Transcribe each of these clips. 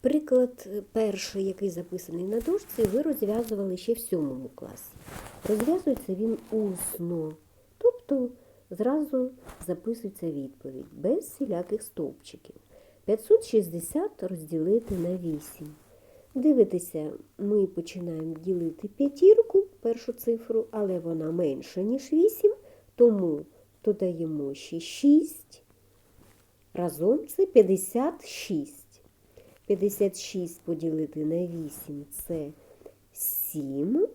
Приклад е, перший, який записаний на дошці, ви розв'язували ще в сьомому класі. Розв'язується він усно, тобто зразу записується відповідь, без всіляких стовпчиків. 560 розділити на 8. Дивитеся, ми починаємо ділити п'ятірку, першу цифру, але вона менша, ніж 8, тому додаємо ще 6. Разом це 56. 56 поділити на 8 це 7.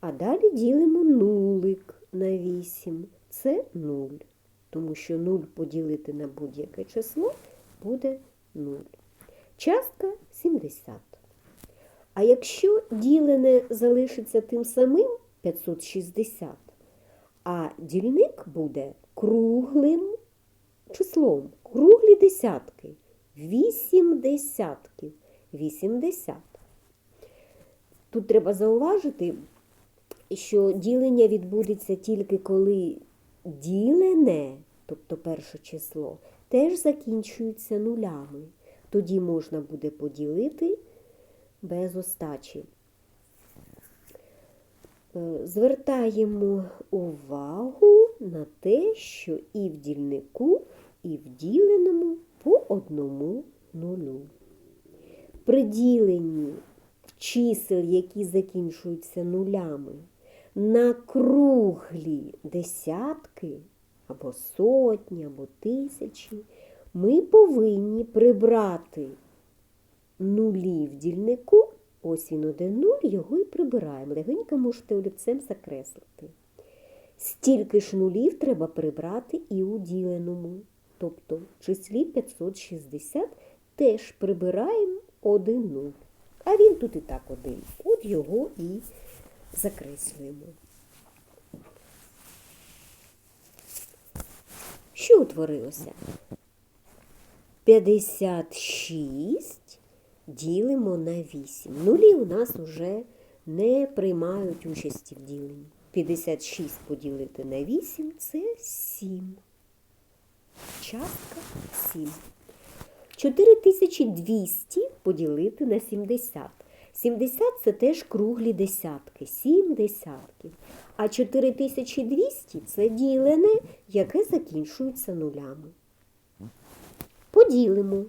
А далі ділимо нулик на 8. Це 0. Тому що 0 поділити на будь-яке число буде 0. Частка 70. А якщо ділене залишиться тим самим 560, а дільник буде круглим числом, круглі десятки. 8 десятків. 80. Тут треба зауважити, що ділення відбудеться тільки коли ділене, тобто перше число, теж закінчується нулями. Тоді можна буде поділити без остачі. Е, Звертаємо увагу на те, що і в дільнику, і в діленому по одному нулю. При діленні чисел, які закінчуються нулями, на круглі десятки або сотні, або тисячі, ми повинні прибрати нулі в дільнику, ось він один нуль, його і прибираємо. Легенько можете олівцем закреслити. Стільки ж нулів треба прибрати і у діленому. Тобто в числі 560 теж прибираємо один нуль. А він тут і так один. От його і закреслюємо. Що утворилося? 56 ділимо на 8. Нулі у нас вже не приймають участі в діленні. 56 поділити на 8 це 7. Частка 7. 4200 поділити на 70. 70 це теж круглі десятки, 7 десятків. А 4200 це ділене, яке закінчується нулями. Поділимо.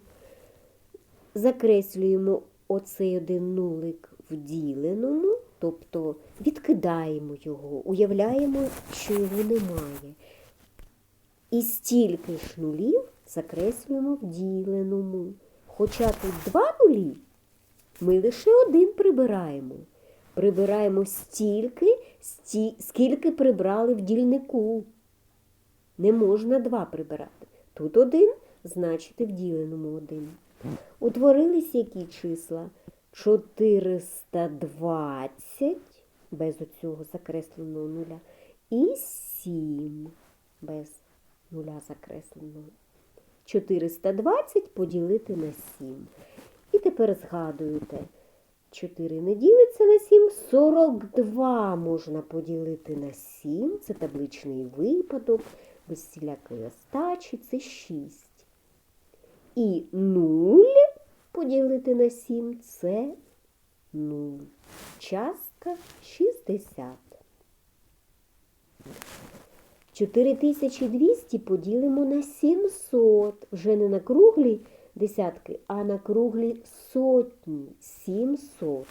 Закреслюємо оцей один нулик в діленому, тобто відкидаємо його, уявляємо, що його немає. І стільки ж нулів закреслюємо в діленому. Хоча тут два нулі, ми лише один прибираємо. Прибираємо стільки, сті, скільки прибрали в дільнику. Не можна два прибирати. Тут один, значить в діленому один. Утворились які числа? 420 без оцього закресленого нуля і 7 без нуля закресленого. 420 поділити на 7. І тепер згадуєте, 4 не ділиться на 7, 42 можна поділити на 7. Це табличний випадок, без всілякої остачі, це 6. І 0 поділити на 7 це 0. Частка 60. 4200 поділимо на 700. Вже не на круглі десятки, а на круглі сотні. 700.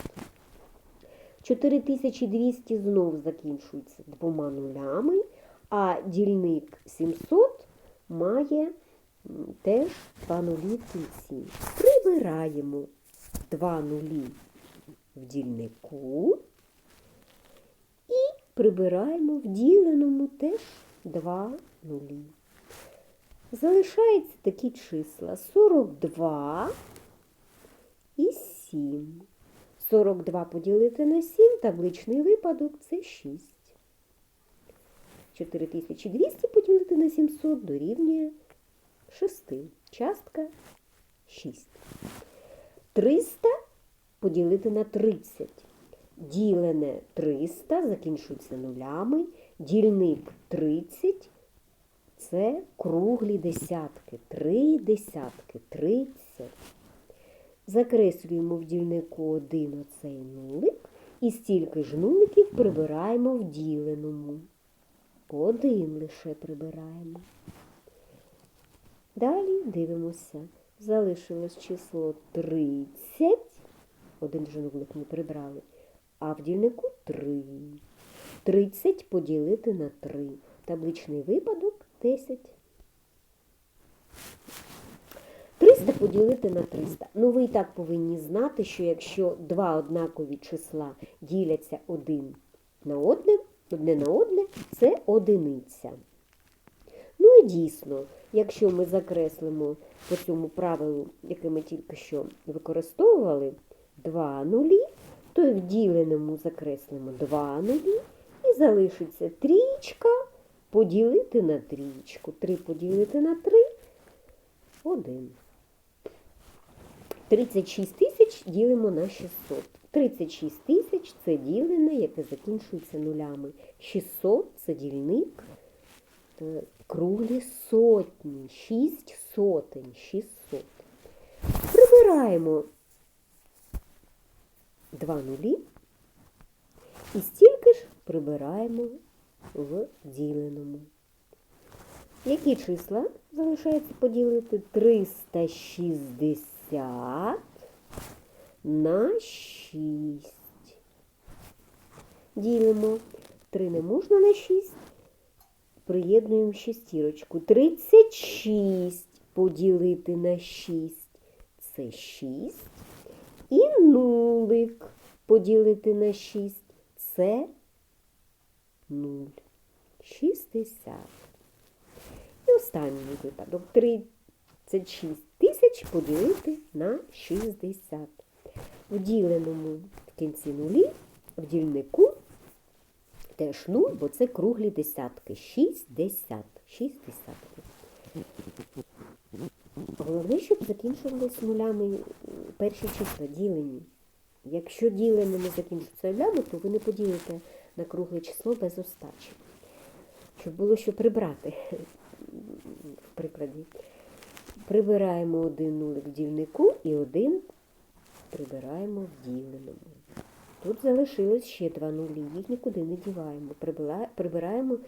4200 знов закінчується двома нулями, а дільник 700 має теж два нулі кінці. Прибираємо два нулі в дільнику і прибираємо в діленому теж два нулі. Залишаються такі числа 42 і 7. 42 поділити на 7, табличний випадок це 6. 4200 поділити на 700 дорівнює 6. Частка 6. 300 поділити на 30. Ділене 300 закінчується нулями. Дільник 30 це круглі десятки. Три десятки, 30. Закреслюємо в дільнику один оцей нулик і стільки ж нуликів прибираємо в діленому. Один лише прибираємо. Далі дивимося. Залишилось число 30. Один же нулик ми прибрали. А в дільнику 3. 30 поділити на 3. Табличний випадок 10. 300 поділити на 300. Ну, ви і так повинні знати, що якщо два однакові числа діляться один на одне, одне на одне, це одиниця. Ну і дійсно, якщо ми закреслимо по цьому правилу, яке ми тільки що використовували, два нулі, то в діленому закреслимо два нулі залишиться трічка поділити на трічку. Три поділити на три – один. 36 тисяч ділимо на 600. 36 тисяч – це ділене, яке закінчується нулями. 600 – це дільник е, круглі сотні. 6 сотень. 600. Прибираємо два нулі і стільки ж прибираємо в діленому. Які числа залишається поділити? 360 на 6. Ділимо. 3 не можна на 6. Приєднуємо шестірочку. 36 поділити на 6. Це 6. І нулик поділити на 6. Це 0. 60. І останній випадок 36 тисяч поділити на 60. В діленому в кінці нулі, в дільнику теж 0, бо це круглі десятки. 60. 6 десятків. Головне, щоб закінчувалися нулями перші числа ділені. Якщо ділене не закінчується нулями, то ви не поділите на кругле число без остачі. Щоб було що прибрати в прикладі. Прибираємо один нулик в дільнику і один прибираємо в діленому. Тут залишилось ще два нулі, їх нікуди не діваємо. Прибираємо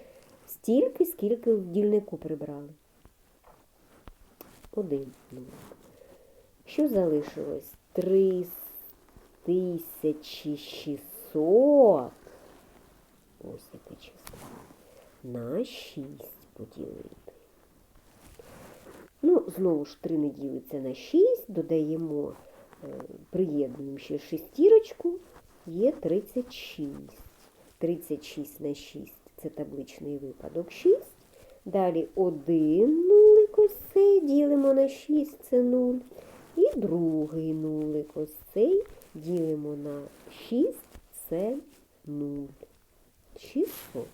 стільки, скільки в дільнику прибрали. Один нулик. Що залишилось? Три тисячі шістсот. Ось яке число. На 6 поділити. Ну, знову ж 3 не ділиться на 6, додаємо, е, приєднуємо ще шестірочку, є 36. 36 на 6 це табличний випадок 6. Далі 1 нулик ось цей ділимо на 6, це 0. І другий нулик ось цей ділимо на 6, це 0. 600.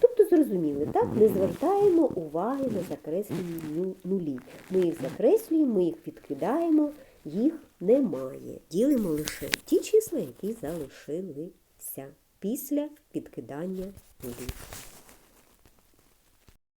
Тобто, зрозуміли, так, не звертаємо уваги на закреслені ну- нулі. Ми їх закреслюємо, ми їх відкидаємо, їх немає. Ділимо лише ті числа, які залишилися після підкидання нулів.